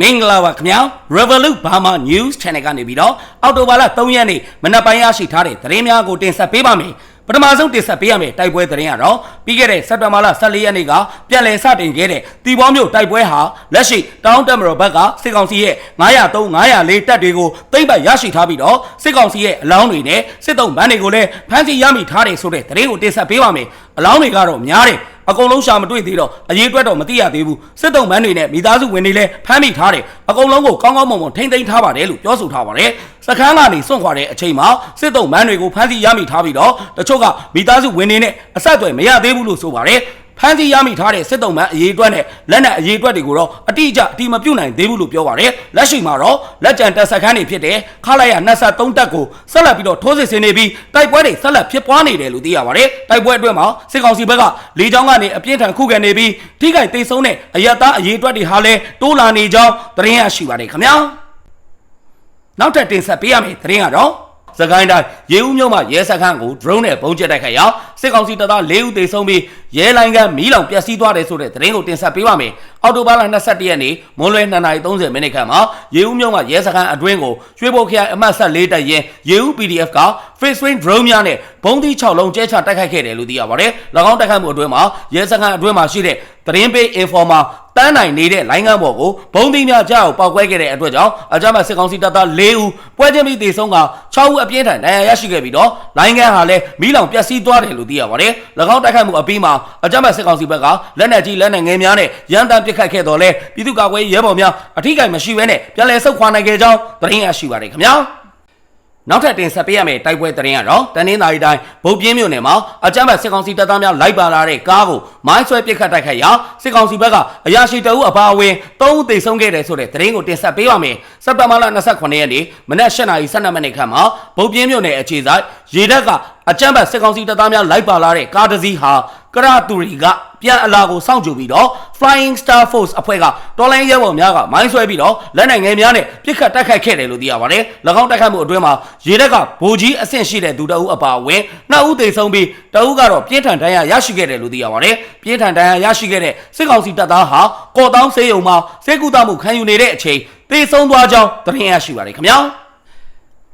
မင်္ဂလာပါခင်ဗျာ Revolut Burma News Channel ကနေပြီးတော့အော်တိုဘာလ3ရက်နေ့မနက်ပိုင်းရရှိထားတဲ့သတင်းများကိုတင်ဆက်ပေးပါမယ်ပထမဆုံးတင်ဆက်ပေးရမယ်တိုက်ပွဲသတင်းကတော့ပြီးခဲ့တဲ့စက်တင်ဘာလ14ရက်နေ့ကပြန်လည်စတင်ခဲ့တဲ့တီဘောမျိုးတိုက်ပွဲဟာလက်ရှိတောင်းတမရောဘက်ကစစ်ကောင်စီရဲ့903 904တပ်တွေကိုသိမ့်ပတ်ရရှိထားပြီးတော့စစ်ကောင်စီရဲ့အလောင်းတွေနဲ့စစ်တုံးဗန်းတွေကိုလည်းဖမ်းဆီးရမိထားတယ်ဆိုတဲ့သတင်းကိုတင်ဆက်ပေးပါမယ်အလောင်းတွေကတော့များတယ် အကုန်လုံးရှာမတွေ့သေးတော့အရေးအတွက်တော့မသိရသေးဘူးစစ်တုံးမန်းတွေနဲ့မိသားစုဝင်တွေလည်းဖမ်းမိထားတယ်အကုန်လုံးကိုကောင်းကောင်းမွန်မွန်ထိမ့်သိမ်းထားပါတယ်လို့ပြောဆိုထားပါတယ်စခန်းကနေစွန့်ခွာတဲ့အချိန်မှာစစ်တုံးမန်းတွေကိုဖမ်းဆီးရမိထားပြီးတော့တချို့ကမိသားစုဝင်တွေနဲ့အဆက်အသွယ်မရသေးဘူးလို့ဆိုပါတယ် ဖမ်းဆီးရမိထားတဲ့စစ်တုံးမန်းအရေးအတွက်နဲ့လက်နက်အရေးအတွက်တွေကိုတော့အတိအကျအတိမပြုတ်နိုင်သေးဘူးလို့ပြောပါတယ်လက်ရှိမှာတော့လက်ကျန်တပ်စခန်းတွေဖြစ်တဲ့ခလာရ23တပ်ကိုဆက်လက်ပြီးတော့ထိုးစစ်ဆင်နေပြီးတိုက်ပွဲတွေဆက်လက်ဖြစ်ပွားနေတယ်လို့သိရပါတယ်တိုက်ပွဲအတွင်းမှာစစ်ကောင်စီဘက်ကလေကြောင်းကနေအပြင်းထန်ခုခံနေပြီးထိခိုက်ဒေဆုံးတဲ့အရတားအရေးအတွက်တွေဟာလည်းတိုးလာနေကြောင်းသတင်းရရှိပါတယ်ခင်ဗျာနောက်ထပ်တင်ဆက်ပေးရမယ့်သတင်းကတော့ စကိုင်းတိုင်းရေဦးမြို့မှာရဲစခန်းကို drone နဲ့ပုံကျက်တိုက်ခိုက်ရာစစ်ကောင်စီတပ်သား၄ဦးသေဆုံးပြီးရဲလိုင်းကမီးလောင်ပျက်စီးသွားတယ်ဆိုတဲ့သတင်းကိုတင်ဆက်ပေးပါမယ်။အော်တိုဘားလ22ရက်နေ့မွန်းလွဲ2:30မိနစ်ခန့်မှာရေဦးမြို့မှာရဲစခန်းအတွင်းကိုရွှေဘိုခရိုင်အမှတ်14တပ်ရင်ရေဦး PDF က face wing drone များနဲ့ဘုံသီး6လုံးကျဲချတိုက်ခိုက်ခဲ့တယ်လို့သိရပါတယ်။၎င်းတိုက်ခိုက်မှုအတွင်းမှာရဲစခန်းအတွင်းမှာရှိတဲ့သတင်းပေး informer တန်းနိုင်နေတဲ့လိုင်းကမ်းပေါ်ကိုဘုံသီးများကြောက်ပောက်ကွဲခဲ့တဲ့အတွက်ကြောင့်အကြမ်းဖက်စစ်ကောင်စီတပ်သား၄ဦးပွဲချင်းပြီးတေဆုံးက6ဦးအပြင်းထန်ဒဏ်ရာရရှိခဲ့ပြီးတော့လိုင်းကမ်းဟာလည်းမီးလောင်ပျက်စီးသွားတယ်လို့သိရပါတယ်။၎င်းတိုက်ခိုက်မှုအပြီးမှာအကြမ်းဖက်စစ်ကောင်စီဘက်ကလက်နက်ကြီးလက်နက်ငယ်များနဲ့ရန်တမ်းပစ်ခတ်ခဲ့တော်လဲပြည်သူ့ကာကွယ်ရေးရဲဘော်များအထိကိမရှိဘဲနဲ့ပြန်လည်ဆုတ်ခွာနိုင်ခဲ့ကြောင်းသတင်းရရှိပါတယ်ခင်ဗျာ။ နောက်ထပ်တင်ဆက်ပေးရမယ့်တိုက်ပွဲသတင်းကတော့တနင်္သာရီတိုင်းဗုတ်ပြင်းမြို့နယ်မှာအကြမ်းဖက်စစ်ကောင်စီတပ်သားများလိုက်ပါလာတဲ့ကားကိုမိုင်းဆွဲပစ်ခတ်တိုက်ခိုက်ရာစစ်ကောင်စီဘက်ကအရာရှိတအုပ်အပါအဝင်၃ဦးသေဆုံးခဲ့တယ်ဆိုတဲ့သတင်းကိုတင်ဆက်ပေးပါမယ်။စက်တဘာလ29ရက်နေ့မနက်၈နာရီ12မိနစ်ခန့်မှာဗုတ်ပြင်းမြို့နယ်အခြေစိုက်ရေတပ်ကအကြမ်းဖက်စစ်ကောင်စီတပ်သားများလိုက်ပါလာတဲ့ကားတစ်စီးဟာကရတူရီက ပြန်အလာကိုစောင့်ကြိုပြီးတော့ Flying Star Force အဖွဲ့ကတော်လိုင်းရဲဘော်များကမိုင်းဆွဲပြီးတော့လက်နက်ငယ်များနဲ့ပစ်ခတ်တိုက်ခိုက်ခဲ့တယ်လို့သိရပါတယ်။၎င်းတိုက်ခိုက်မှုအတွင်းမှာရေတပ်ကဗိုလ်ကြီးအဆင့်ရှိတဲ့သူတအုပ်အပါအဝင်နှစ်ဦးသေဆုံးပြီးတအုပ်ကတော့ပြင်းထန်ဒဏ်ရာရရှိခဲ့တယ်လို့သိရပါတယ်။ပြင်းထန်ဒဏ်ရာရရှိခဲ့တဲ့စစ်ကောင်စီတပ်သားဟာကော်တောင်းဆေးရုံမှာစေကူတမှုခံယူနေတဲ့အချိန်သေဆုံးသွားကြောင်းသတင်းရရှိပါတယ်ခင်ဗျာ။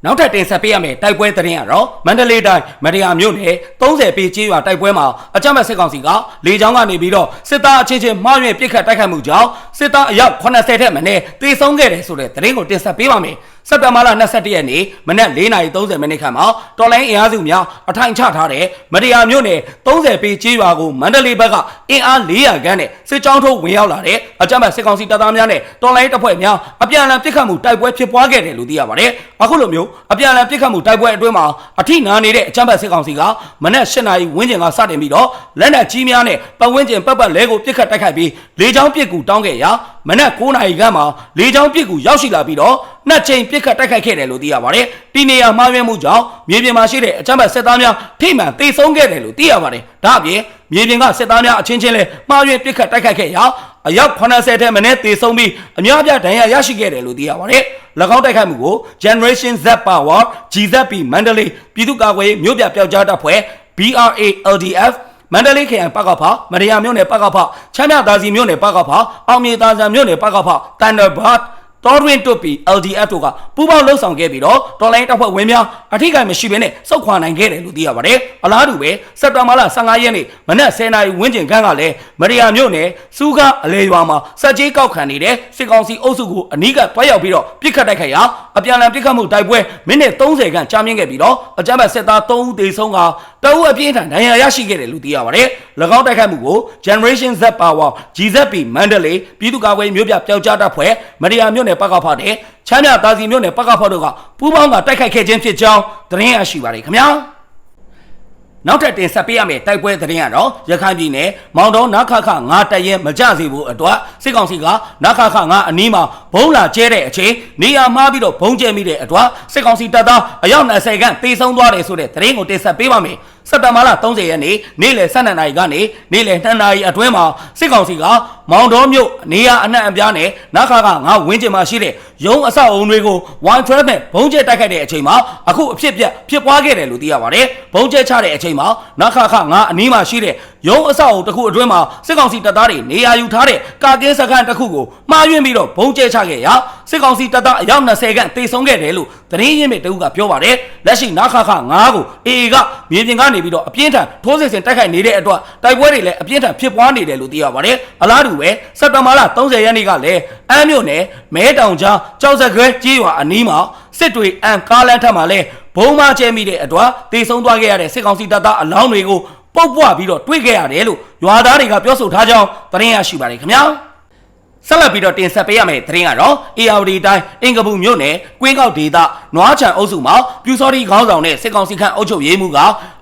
နောက်ထပ်တင်ဆက်ပေးရမယ့်တိုက်ပွဲသတင်းကတော့မန္တလေးတိုင်းမရယာမြို့နယ်30ပေကျေးရွာတိုက်ပွဲမှာအကြမ်းဖက်စစ်ကောင်စီကလေကြောင်းကနေပြီးတော့စစ်သားအချင်းချင်းမှားယွင်းပစ်ခတ်တိုက်ခိုက်မှုကြောင့်စစ်သားအယောက်80ထက်မနည်းတေဆုံးခဲ့တယ်ဆိုတဲ့သတင်းကိုတင်ဆက်ပေးပါမယ်။စက်တင်ဘာလ22ရက်နေ့မနက်4:30မိနစ်ခန့်မှာတော်လိုင်းအင်အားစုများအထိုင်ချထားတဲ့မရယာမြို့နယ်30ပေကျေးရွာကိုမန္တလေးဘက်ကအင်အား400ခန်းနဲ့စစ်ကြောင်းထုတ်ဝင်ရောက်လာတဲ့အကြမ်းဖက်စစ်ကောင်စီတပ်သားများနဲ့တော်လိုင်းတပ်ဖွဲ့များအပြန်အလှန်ပစ်ခတ်မှုတိုက်ပွဲဖြစ်ပွားခဲ့တယ်လို့သိရပါတယ်။အခုလိုမျိုးအပြန်အလှန်ပစ်ခတ်မှုတိုက်ပွဲအတွင်းမှာအထိနာနေတဲ့အကြမ်းဖက်စစ်ကောင်စီကမနက်၈နာရီဝန်းကျင်ကစတင်ပြီးတော့လက်နက်ကြီးများနဲ့ပတ်ဝန်းကျင်ပတ်ပတ်လဲကိုပစ်ခတ်တိုက်ခိုက်ပြီးလေကြောင်းပစ်ကူတောင်းခဲ့ရာမနက်9နာရီခန့်မှာလေကြောင်းပစ်ကူရောက်ရှိလာပြီးတော့နှစ်ချိန်ပစ်ခတ်တိုက်ခိုက်ခဲ့တယ်လို့သိရပါတယ်။ဒီနေရာမှားယွင်းမှုကြောင့်မြေပြင်မှာရှိတဲ့အကြမ်းဖက်စစ်သားများထိမှန်တေဆုံးခဲ့တယ်လို့သိရပါတယ်။ဒါအပြင်မြေပြင်ကစစ်သားများအချင်းချင်းလဲမှားယွင်းပစ်ခတ်တိုက်ခိုက်ခဲ့ရာအယောက်80ထဲမင်းတေဆုံးပြီးအများပြဒဏ်ရာရရှိခဲ့တယ်လို့သိရပါတယ်။၎င်းတိုက်ခိုက်မှုကို Generation Z Power GZP Mandalay ပြည်သူ့ကာကွယ်ရေးမြို့ပြပျောက်ကြားတပ်ဖွဲ့ BRA LDF မန္တလေးခရိုင်ပကဖမရယာမြို့နယ်ပကဖချမ်းမြသာစီမြို့နယ်ပကဖအောင်မြေသာဆန်မြို့နယ်ပကဖတန်ဒဘတ်တော်တွင်တွတ်ပြီး LDF တို့ကပူးပေါင်းလှုပ်ဆောင်ခဲ့ပြီးတော့တော်လိုင်းတပ်ဖွဲ့ဝင်များအထိကိမရှိဘဲနဲ့စုခွာနိုင်ခဲ့တယ်လို့သိရပါတယ်။အလားတူပဲစက်တဘာလ15ရက်နေ့မနက်10:00နာရီဝန်းကျင်ခန့်ကလည်းမရိယာမြို့နယ်စူးကားအလေရွာမှာစက်ကြီးကောက်ခံနေတဲ့စစ်ကောင်စီအုပ်စုကိုအနီးကတွားရောက်ပြီးတော့ပြစ်ခတ်တိုက်ခိုက်ရာအပြန်အလှန်ပြစ်ခတ်မှုတိုက်ပွဲမိနစ်30ခန့်ကြာမြင့်ခဲ့ပြီးတော့အကြမ်းဖက်စစ်သား3ဦးသေဆုံးကတအုပ်အပြင်းထန်ဒဏ်ရာရရှိခဲ့တယ်လို့သိရပါတယ်။၎င်းတိုက်ခိုက်မှုကို Generation Z Power GZP Mandalay ပြည်သူ့ကာကွယ်မျိုးပြပျောက်ကြားတပ်ဖွဲ့မရိယာမြို့နယ်ပကဖတဲ့ချမ်းမြသာစီမြို့နယ်ပကဖတို့ကပူးပေါင်းကတိုက်ခိုက်ခဲ့ခြင်းဖြစ်ကြောင်းသတင်းရရှိပါတယ်ခင်ဗျာ။ နောက်ထပ်တင်ဆက်ပေးရမယ့်တိုက်ပွဲသတင်းကတော့ရခိုင်ပြည်နယ်မောင်တောနခခငါတရဲမကြစေဘူးအတွက်စစ်ကောင်စီကနခခငါအနီးမှာဘုံလာကျဲတဲ့အချိန်နေရာမှားပြီးတော့ဘုံကျဲမိတဲ့အတွက်စစ်ကောင်စီတပ်သားအယောက်20ခန့်တေဆုံးသွားတယ်ဆိုတဲ့သတင်းကိုတင်ဆက်ပေးပါမယ် စက်တဘာလ30ရက်နေ့နေ့လယ်12နာရီကနေနေ့လယ်2နာရီအတွင်းမှာစစ်ကောင်စီကမောင်တော်မြို့နေရာအနှံ့အပြားနဲ့နခခငါဝင်းကျင်မှာရှိတဲ့ရုံးအဆောက်အုံတွေကို112နဲ့ဘုံကျဲတိုက်ခိုက်တဲ့အချိန်မှာအခုအဖြစ်ပြက်ဖြစ်ပွားခဲ့တယ်လို့သိရပါတယ်ဘုံကျဲချတဲ့အချိန်မှာနခခငါအနီးမှာရှိတဲ့ ရုံးအဆောက်အုံတစ်ခုအတွင်းမှာစစ်ကောင်စီတပ်သားတွေနေရာယူထားတဲ့ကာကင်းစခန်းတစ်ခုကိုမှားယွင်းပြီးတော့ဘုံကျဲချခဲ့ရာစစ်ကောင်စီတပ်သားအယောက်20ခန့်တေဆုံးခဲ့တယ်လို့သတင်းရင်းမြစ်တအုပ်ကပြောပါတယ်လက်ရှိနာခခ9ကိုအေအေကမြေပြင်ကနေပြီးတော့အပြင်းထန်ထိုးစစ်ဆင်တိုက်ခိုက်နေတဲ့အတွက်တိုက်ပွဲတွေလည်းအပြင်းထန်ဖြစ်ပွားနေတယ်လို့သိရပါတယ်အလားတူပဲစက်တဘာလ30ရက်နေ့ကလည်းအမ်းမြို့နယ်မဲတောင်ကြားကြောက်စက်ခွဲကြီးရွာအနီးမှာစစ်တွေအန်ကားလန်းထက်မှာလဲဘုံမကျဲမိတဲ့အတွက်တေဆုံးသွားခဲ့ရတဲ့စစ်ကောင်စီတပ်သားအလောင်းတွေကို ပုတ်ပွားပြီးတော့တွေးခဲ့ရတယ်လို့ရွာသားတွေကပြောဆိုထားကြောင်းသတင်းရရှိပါတယ်ခင်ဗျာဆက်လက်ပြီးတော့တင်ဆက်ပေးရမယ့်သတင်းကတော့ ARD တိုင်းအင်္ဂပူမြို့နယ်ကွင်းကောက်ဒေသနွားချံအုပ်စုမှာပြူစောတိခေါင်းဆောင်နဲ့စစ်ကောင်စီခန့်အုပ်ချုပ်ရေးမှူးက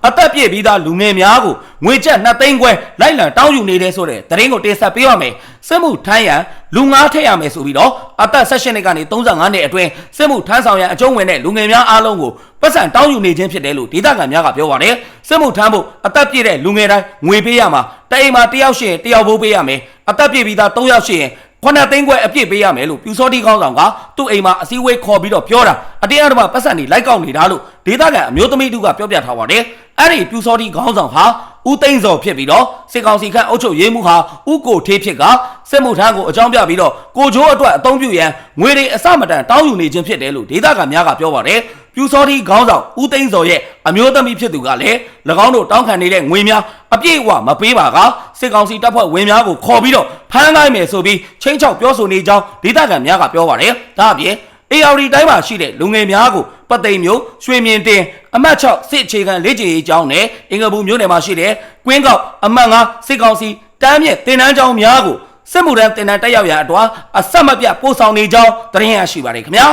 အသက်ပြည့်ပြီးသားလူငယ်များကိုငွေကျပ်2သိန်းခွဲလိုက်လံတောင်းယူနေတဲ့ဆိုတဲ့သတင်းကိုတင်ဆက်ပေးရမယ်စစ်မှုထမ်းရန် လူငါးထည့်ရမယ်ဆိုပြီးတော့အသက်16နှစ်ကနေ35နှစ်အတွင်းစစ်မှုထမ်းဆောင်ရန်အကျုံးဝင်တဲ့လူငယ်များအားလုံးကိုပတ်စံတောင်းယူနေခြင်းဖြစ်တယ်လို့ဒေသခံများကပြောပါတယ်စစ်မှုထမ်းဖို့အသက်ပြည့်တဲ့လူငယ်တိုင်းငွေပေးရမှာတအိမ်မှာတစ်ယောက်ရှိရင်တစ်ယောက်ဘိုးပေးရမယ်အသက်ပြည့်ပြီးသား3ယောက်ရှိရင်ခုနှစ်သိန်းခွဲအပြည့်ပေးရမယ်လို့ပြူစောတိကောင်းဆောင်ကသူ့အိမ်မှာအစည်းအဝေးခေါ်ပြီးတော့ပြောတာအတင်းအဓမ္မပတ်စံနေလိုက်ကောက်နေတာလို့ဒေသခံအမျိုးသမီးတို့ကပြောပြထားပါတယ်အဲ့ဒီပြူစောတိကောင်းဆောင်ဟာ ဦးသိန်းစောဖြစ်ပြီးတော့စစ်ကောင်စီခန့်အုပ်ချုပ်ရေးမှူးဟာဦးကိုထေးဖြစ်ကစစ်မှုထမ်းကိုအကြောင်းပြပြီးတော့ကိုချိုးအတွက်အသုံးပြုရန်ငွေတွေအစမတန်တောင်းယူနေခြင်းဖြစ်တယ်လို့ဒေသခံများကပြောပါတယ်ပြူစောတိခေါင်းဆောင်ဦးသိန်းစောရဲ့အမျိုးသမီးဖြစ်သူကလည်း၎င်းတို့တောင်းခံနေတဲ့ငွေများအပြည့်အဝမပေးပါကစစ်ကောင်စီတပ်ဖွဲ့ဝင်များကိုခေါ်ပြီးတော့ဖမ်းလိုက်မယ်ဆိုပြီးချင်းချောက်ပြောဆိုနေကြောင်းဒေသခံများကပြောပါတယ်ဒါအပြင် ARD တိုင်းမှာရှိတဲ့လူငယ်များကိုပတ်သိမ်မျိုးရွှေမြင့်တင်အမှတ်6စစ်အခြေခံလေ့ကျင့်ရေးကျောင်းနဲ့အင်္ဂပူမြို့နယ်မှာရှိတဲ့ကွင်းကောက်အမှတ်9စစ်ကောင်စီတမ်းမြင့်တင်နန်းကျောင်းများကိုစစ်မှုထမ်းတင်နန်းတက်ရောက်ရာအတွာအဆက်မပြတ်ပို့ဆောင်နေကြောင်းသတင်းရရှိပါတယ်ခင်ဗျာ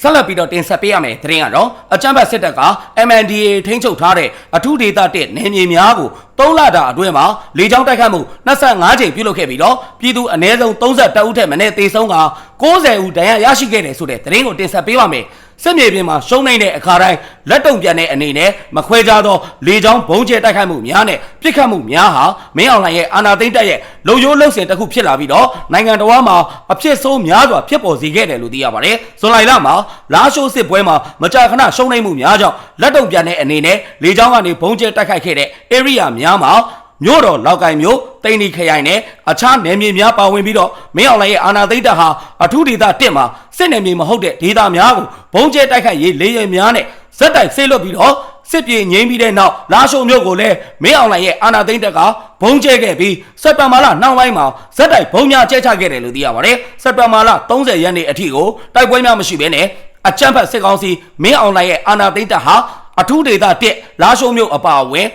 ဆက်လက်ပြီးတော့တင်ဆက်ပေးရမယ်သတင်းကတော့အကြမ်းဖက်စစ်တပ်က MNDA ထိန်းချုပ်ထားတဲ့အထူးဒေသတစ်နယ်မြေများကို3လတာအတွင်းမှာလေကြောင်းတိုက်ခတ်မှု25ကြိမ်ပြုလုပ်ခဲ့ပြီးတော့ပြည်သူအ ਨੇ ဆုံး32ဦးထက်မနည်းသေဆုံးက90ဦးဒဏ်ရာရရှိခဲ့တယ်ဆိုတဲ့သတင်းကိုတင်ဆက်ပေးပါမယ် စစ်မြေပြင်မှာရှုံးနေတဲ့အခါတိုင်းလက်တုံပြန်တဲ့အနေနဲ့မခွဲခြားသောလေကြောင်းဘုံကျဲတိုက်ခိုက်မှုများနဲ့ပြစ်ခတ်မှုများဟာမင်းအောင်လှိုင်ရဲ့အာဏာသိမ်းတပ်ရဲ့လုံယိုးလုံစင်တစ်ခုဖြစ်လာပြီးတော့နိုင်ငံတော်မှာအဖြစ်ဆိုးများစွာဖြစ်ပေါ်စေခဲ့တယ်လို့သိရပါတယ်။ဇွန်လလမှာလာရှိုးစစ်ပွဲမှာမကြာခဏရှုံးနိမ့်မှုများကြောင့်လက်တုံပြန်တဲ့အနေနဲ့လေကြောင်းကနေဘုံကျဲတိုက်ခိုက်ခဲ့တဲ့ area များမှာ မြို့တော်လောက်ကိုင်မြို့တိန်နီခရိုင်နဲ့အခြားနယ်မြေများပါဝင်ပြီးတော့မင်းအောင်လှိုင်ရဲ့အာဏာသိမ်းတပ်ဟာအထူးဒေသတစ်မှာစစ်နယ်မြေမဟုတ်တဲ့ဒေသများကိုဘုံကျဲတိုက်ခိုက်ရေးလေယာဉ်များနဲ့ဇက်တိုက်ဆေးလွတ်ပြီးတော့စစ်ပြေငိမ့်ပြီးတဲ့နောက်လာရှုံမြို့ကိုလည်းမင်းအောင်လှိုင်ရဲ့အာဏာသိမ်းတပ်ကဘုံကျဲခဲ့ပြီးစက်တဘာလနှောင်းပိုင်းမှာဇက်တိုက်ဘုံများကျဲချခဲ့တယ်လို့သိရပါတယ်စက်တဘာလ30ရက်နေ့အထိကိုတိုက်ပွဲများမရှိဘဲနဲ့အကြမ်းဖက်စစ်ကောင်စီမင်းအောင်လှိုင်ရဲ့အာဏာသိမ်းတပ်ဟာအထူးဒေသတစ်လာရှုံမြို့အပါအဝင်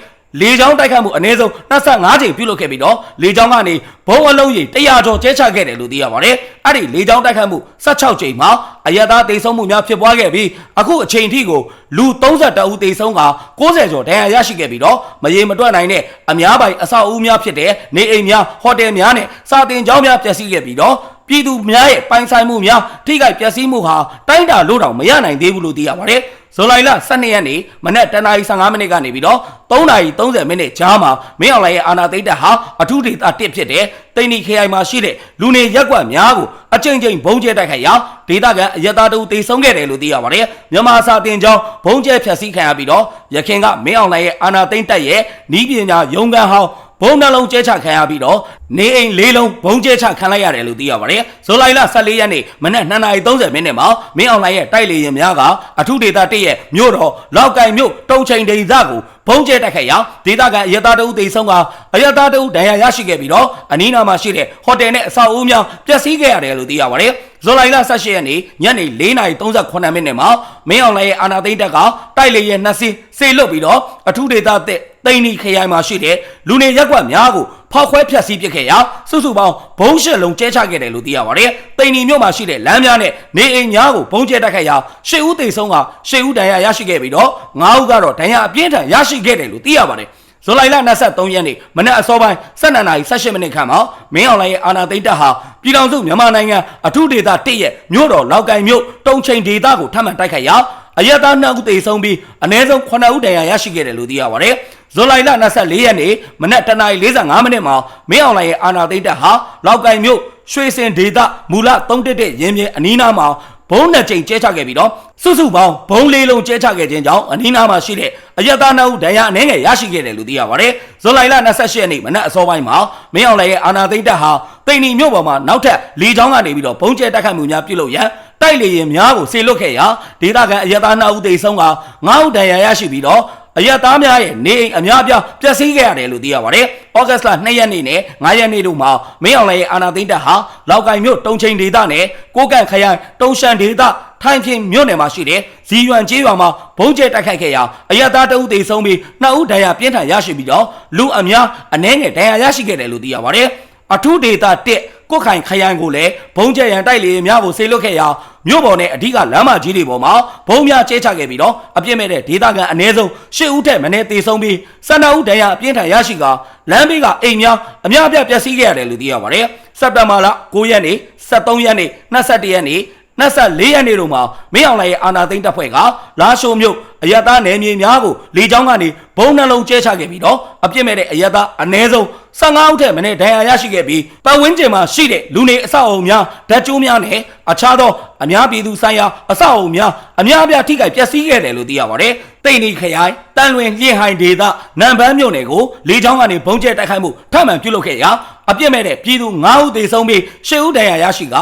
လေကြောင်းတိုက်ခတ်မှုအနည်းဆုံး25ကြိမ်ပြုလုပ်ခဲ့ပြီးတော့လေကြောင်းကနေဘုံအလုံးကြီး100ကျော်ကျဲချခဲ့တယ်လို့သိရပါတယ်။အဲ့ဒီလေကြောင်းတိုက်ခတ်မှု16ကြိမ်မှာအရသာတေဆုံးမှုများဖြစ်ပွားခဲ့ပြီးအခုအချိန်ထိကိုလူ32ဦးတေဆုံးက90ကျော်ဒဏ်ရာရရှိခဲ့ပြီးတော့မရေမတွက်နိုင်တဲ့အများပိုင်အဆောက်အဦများဖြစ်တဲ့နေအိမ်များဟိုတယ်များနဲ့စာတင်ကျောင်းများပျက်စီးခဲ့ပြီးတော့ပြည်သူများရဲ့ပိုင်ဆိုင်မှုများထိခိုက်ပျက်စီးမှုဟာတိုင်းတာလို့တောင်မရနိုင်သေးဘူးလို့သိရပါတယ်။ဇူလိုင်လ12ရက်နေ့မနက်10:15မိနစ်ကနေပြီးတော့3:30မိနစ်ကြားမှာမင်းအောင်လှိုင်ရဲ့အာဏာသိမ်းတပ်ဟာအထူးဒေသတစ်ဖြစ်တဲ့တိန်နီခရိုင်မှာရှိတဲ့လူနေရက်ကွက်များကိုအကြိမ်ကြိမ်ဘုံကျဲတိုက်ခိုက်ရာဒေသခံအရတာတူတေဆုံးခဲ့တယ်လို့သိရပါတယ်မြန်မာစာတင်ကြောင်းဘုံကျဲဖျက်ဆီးခံရပြီးတော့ရခင်ကမင်းအောင်လှိုင်ရဲ့အာဏာသိမ်းတပ်ရဲ့နီးပညာရုံးခန်းဟောင်း ဘုံနှလုံးကျဲချခံရပြီးတော့နေအိမ်လေးလုံးဘုံကျဲချခံလိုက်ရတယ်လို့သိရပါတယ်။ဇူလိုင်လ14ရက်နေ့မနက်2:30မိနစ်မှာမင်းအောင်လှိုင်ရဲ့တိုက်လေယာဉ်များကအထူးဒေသတစ်ရဲ့မြို့တော်လောက်ကိုင်မြို့တုံချိန်ဒေသကို ဘုံကျဲတိုက်ခိုက်ရာဒေသခံအရတာတူတေဆုံးကအရတာတူဒဏ်ရာရရှိခဲ့ပြီးတော့အနီးနားမှာရှိတဲ့ဟိုတယ်နဲ့အဆောက်အဦများပျက်စီးခဲ့ရတယ်လို့သိရပါတယ်။ဇူလိုင်လ18ရက်နေ့ညနေ4:38မိနစ်မှာမင်းအောင်လှိုင်ရဲ့အာဏာသိမ်းတပ်ကတိုက်လေယာဉ်နှစ်စီးစေလွတ်ပြီးတော့အထူးဒေသတစ်တိန်နီခရိုင်မှာရှိတဲ့လူနေရက်ကွက်များကို ဖောက်ခွဲဖျက်ဆီးပစ်ခဲ့ရာစုစုပေါင်းဘုံရှစ်လုံးကျဲချခဲ့တယ်လို့သိရပါတယ်။တိန်နီမြို့မှာရှိတဲ့လမ်းများနဲ့နေအိမ်များကိုဘုံကျဲတိုက်ခိုက်ရာရှစ်ဦးသေဆုံးကရှစ်ဦးဒဏ်ရာရရှိခဲ့ပြီးတော့ငါးဦးကတော့ဒဏ်ရာအပြင်းထန်ရရှိခဲ့တယ်လို့သိရပါတယ်။ဇူလိုင်လ23ရက်နေ့မနက်အစောပိုင်း12:18မိနစ်ခန့်မှာမင်းအောင်လှိုင်ရဲ့အာဏာသိမ်းတပ်ဟာပြည်ထောင်စုမြန်မာနိုင်ငံအထူးဒေသတစ်ရဲ့မြို့တော်လောက်ကိုင်မြို့တုံချိန်ဒေသကိုထပ်မံတိုက်ခိုက်ရာအယက်သားနှစ်ဦးသေဆုံးပြီးအနည်းဆုံး9ဦးဒဏ်ရာရရှိခဲ့တယ်လို့သိရပါတယ်။ ဇူလိုင်လ24ရက်နေ့မနက်10:45မိနစ်မှာမင်းအောင်လှိုင်ရဲ့အာဏာသိမ်းတပ်ဟာလောက်ကိုင်မြို့ရွှေစင်ဒေသမူလ3တက်တဲ့ရင်းမြစ်အနီးနားမှာဘုံနှစ်ကြိမ်ကျဲချခဲ့ပြီးတော့စုစုပေါင်းဘုံလေးလုံးကျဲချခဲ့ခြင်းကြောင့်အနီးနားမှာရှိတဲ့အယက်သားနှုတ်ဒဏ်ရာအနှဲငယ်ရရှိခဲ့တယ်လို့သိရပါတယ်ဇွန်လလ28ရက်နေ့မနက်အစောပိုင်းမှာမင်းအောင်လှိုင်ရဲ့အာဏာသိမ်းတပ်ဟာတိန်နီမြို့ပေါ်မှာနောက်ထပ်လေကြောင်းကနေပြီးတော့ဘုံကျဲတိုက်ခိုက်မှုများပြုလုပ်ရန်တိုက်လေရင်များကိုဆေလွတ်ခဲ့ရာဒေသခံအယက်သားနှုတ်သိဆုံးက9ဦးဒဏ်ရာရရှိပြီးတော့ အရက်သားများရဲ့နေအိမ်အများအပြားပျက်စီးခဲ့ရတယ်လို့သိရပါတယ်။ဩဂတ်စ်လ2ရက်နေ့နဲ့9ရက်နေ့တို့မှာမင်းအောင်လှိုင်ရဲ့အာဏာသိမ်းတပ်ဟာလောက်ကိုင်မြို့တုံချိန်ဒေသနဲ့ကိုကန့်ခရိုင်တုံရှန်ဒေသထိုင်ဖြင်းမြို့နယ်မှာရှိတဲ့ဇီယွမ်ကျေးရွာမှာဘုံကျဲတိုက်ခိုက်ခဲ့ရာအရက်သားတအုပ်သေဆုံးပြီးနှစ်ဦးဒဏ်ရာပြင်းထန်ရရှိပြီးတော့လူအများအနည်းငယ်ဒဏ်ရာရရှိခဲ့တယ်လို့သိရပါတယ်။အထူးဒေသ1ကိုခိုင်ခရိုင်ကိုလည်းဘုံကျဲရန်တိုက်လေများကိုဆေလွတ်ခဲ့ရာ မြို့ပေါ်နဲ့အဓိကလမ်းမကြီးတွေပေါ်မှာဘုံများကျဲချခဲ့ပြီးတော့အပြစ်မဲ့တဲ့ဒေသခံအ ਨੇ ဆုံး၈ဦးထက်မနည်းသေဆုံးပြီးစန္ဒဦးဒဏ်ရာအပြင်းထန်ရရှိကလမ်းဘေးကအိမ်များအများအပြားပျက်စီးခဲ့ရတယ်လို့သိရပါတယ်စက်တင်ဘာလ9ရက်နေ့23ရက်နေ့21ရက်နေ့ 24ရက်နေ့တို့မှာမင်းအောင်လှိုင်ရဲ့အာဏာသိမ်းတပ်ဖွဲ့ကလာရှိုးမြို့အယက်သားနယ်မြေများကိုလေကြောင်းကနေဘုံနှလုံးကျဲချခဲ့ပြီးတော့အပြစ်မဲ့တဲ့အယက်သားအ ਨੇ ဆုံး15ဦးထက်မနည်းဒဏ်ရာရရှိခဲ့ပြီးပတ်ဝန်းကျင်မှာရှိတဲ့လူနေအဆောက်အုံများဓာတ်ကြိုးများနဲ့အခြားသောအများပြည်သူဆိုင်ရာအဆောက်အုံများအများအပြားထိခိုက်ပျက်စီးခဲ့တယ်လို့သိရပါတယ်။တိတ်နီခရိုင်တန်လွင်လျင်ဟိုင်ဒေသနံပန်းမြို့နယ်ကိုလေကြောင်းကနေဘုံကျဲတိုက်ခိုက်မှုထပ်မံပြုလုပ်ခဲ့ရာအပြစ်မဲ့တဲ့ပြည်သူ9ဦးသေဆုံးပြီး10ဦးဒဏ်ရာရရှိက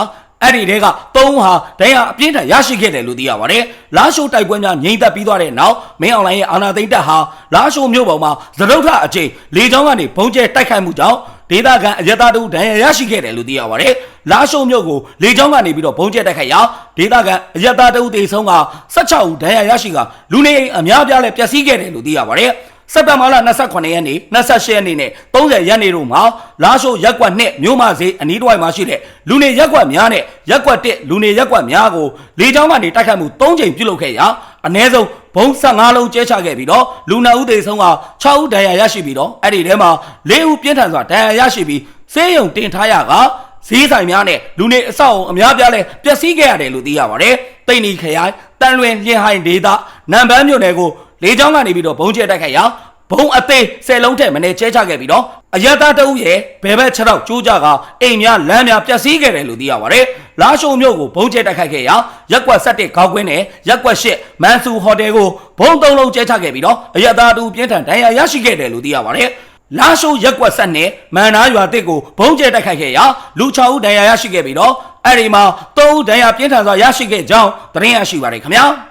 အဲ့ဒီတဲကသုံးဟာဒဏ်ရာအပြင်းထန်ရရှိခဲ့တယ်လို့သိရပါတယ်။လာရှိုးတိုက်ပွဲများငြိမ်သက်ပြီးသွားတဲ့နောက်မင်းအွန်လိုင်းရဲ့အာဏာသိမ်းတပ်ဟာလာရှိုးမြို့ပေါ်မှာသရုပ်ထအကျိန်လေကြောင်းကနေဘုံကျဲတိုက်ခိုက်မှုကြောင့်ဒေသခံအရတာတို့ဒဏ်ရာရရှိခဲ့တယ်လို့သိရပါတယ်။လာရှိုးမြို့ကိုလေကြောင်းကနေပြီးတော့ဘုံကျဲတိုက်ခိုက်ရာဒေသခံအရတာတို့တေဆုံးက16ဦးဒဏ်ရာရရှိကလူနေအိမ်အများပြားလည်းပျက်စီးခဲ့တယ်လို့သိရပါတယ်။ စက်တဘာလ28ရက်နေ့28ရက်နေ့နဲ့30ရက်နေ့တို့မှာလာရှိုးရက်ကွက်နဲ့မြို့မဈေးအနီးတစ်ဝိုက်မှာရှိတဲ့လူနေရက်ကွက်များနဲ့ရက်ကွက်1လူနေရက်ကွက်များကိုလေကြောင်းကနေတိုက်ခတ်မှု3ကြိမ်ပြုလုပ်ခဲ့ရာအ ਨੇ ဆုံးဘုံ15လုံးကျဲချခဲ့ပြီးတော့လူနာဦးသေးဆုံးက6ဦးဒဏ်ရာရရှိပြီးတော့အဲ့ဒီထဲမှာ4ဦးပြင်းထန်စွာဒဏ်ရာရရှိပြီးဆေးရုံတင်ထားရကဈေးဆိုင်များနဲ့လူနေအဆောက်အုံအများပြားလဲပျက်စီးခဲ့ရတယ်လို့သိရပါတယ်။တိတ်နီခရိုင်တန်လွင်လျင်ဟိုင်ဒေသနံပန်းမြို့နယ်ကို လေကြောင်းကနေပြီးတော့ဘုံကျဲတိုက်ခိုက်ရာဘုံအသေးဆယ်လုံးထက်မနေကျဲချခဲ့ပြီးတော့အယက်သားတအုပ်ရဲ့ဘယ်ဘက်ခြေထောက်ကျိုးကြကအိမ်များလမ်းများပျက်စီးခဲ့တယ်လို့သိရပါတယ်။လာရှိုးမြို့ကိုဘုံကျဲတိုက်ခိုက်ခဲ့ရာရက်ကွက်7ခေါက်ကွင်းနဲ့ရက်ကွက်8မန်ဆူဟိုတယ်ကိုဘုံသုံးလုံးကျဲချခဲ့ပြီးတော့အယက်သားတူပြင်းထန်ဒဏ်ရာရရှိခဲ့တယ်လို့သိရပါတယ်။လာရှိုးရက်ကွက်ဆက်နဲ့မန်နာရွာတစ်ကိုဘုံကျဲတိုက်ခိုက်ခဲ့ရာလူ6ဦးဒဏ်ရာရရှိခဲ့ပြီးတော့အဲ့ဒီမှာ3ဦးဒဏ်ရာပြင်းထန်စွာရရှိခဲ့ကြောင်းသတင်းရရှိပါတယ်ခင်ဗျာ။